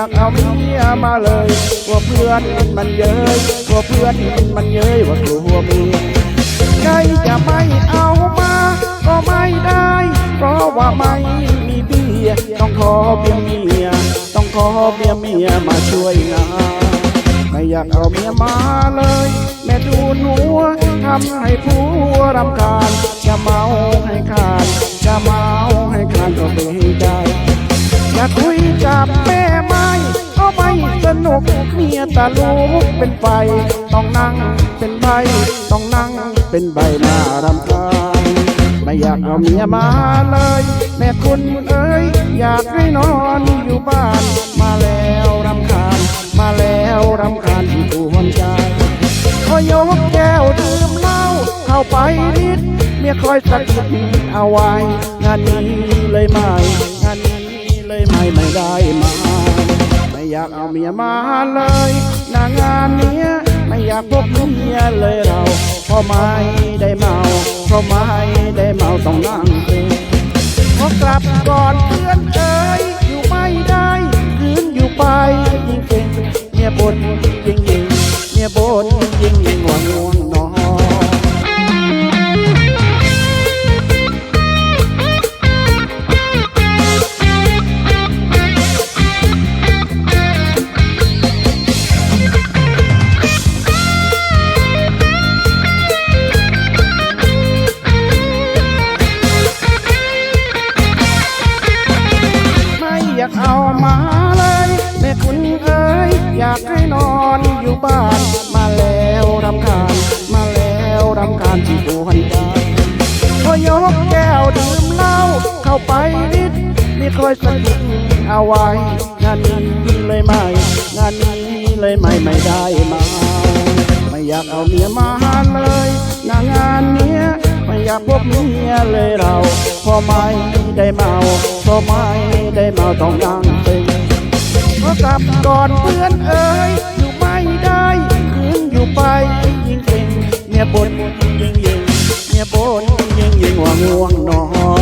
อาเมียมาเลยกลัวเพื่อนมันเย้ยกลัวเพื่อนมันเย้ยว่ากลัวเมียใครจะไม่เอามา ก็ไม่ได้ เพราะว่าไม่มีเบียต้องขอเบียเมีย ต้องขอเบียเมียมาช่วยงานไม่อยากเอาเมียมาเลย แม่ดูหนัวทำให้ผัวรำคาญจะเมาให้ขาดจะเมาให้ขาดก็เป็นใจอยากคุยกับแม่ กเมียตาลูกเป็นไฟต้องนั่งเป็นใบต้องนั่งเป็นใบหน้ารำคาญไม่อยากเอาเมียมาเลย แม่คุณเอ้ยอยากให้นอนอยู่บ้าน มาแล้วรำคาญ มาแล้วรำคาญที่ปวใจขอยกแก้วดื่มเหล้าเข้าไปนิดเมียคอยสะกิดเอาไว้งานนี้เลยไม่งานนี้เลยไม่ไม่ได้มา อยากเอาเมียมาเลยนางานเนี้ยไม่อยากพบเมียเลยเราเพราะไม่ได้เมาเพราะไม่ได้เมาต้องนั่งเองพอกลับก่อนเพื่อนเอ๋ยอยู่ไม่ได้คืนอยู่ไปยิ่งเก่งเมียบ่นยิ่งยิ่งเมียบ่นากให้นอนอยู่บ้าน มาแล้วรำคาญ มาแล้วรำคาญที่ดวนใจพอยกแก้วดื่มเหล้าเข้าไปนิดมีคอยสะกิดเอาไว้งานนี้เลยไม่งานนี้เลยไม่ไม่ได้มา ไม่อยากเอาเมียมาหาเลยนางานเนี้ยไม่อยากพบเมียเลยเราเพอไม่ได้เมาเพอไม่ได้เมาต้องนั่งตึง กลับก่อนเพื่อนเอ๋ยอยู่ไม่ได้คืนอยู่ไปยิ่งเก่งเนี่ยบนยิ่งยิ่งเนี่ยบนยิ่งยิ่งว่าง่วงนอน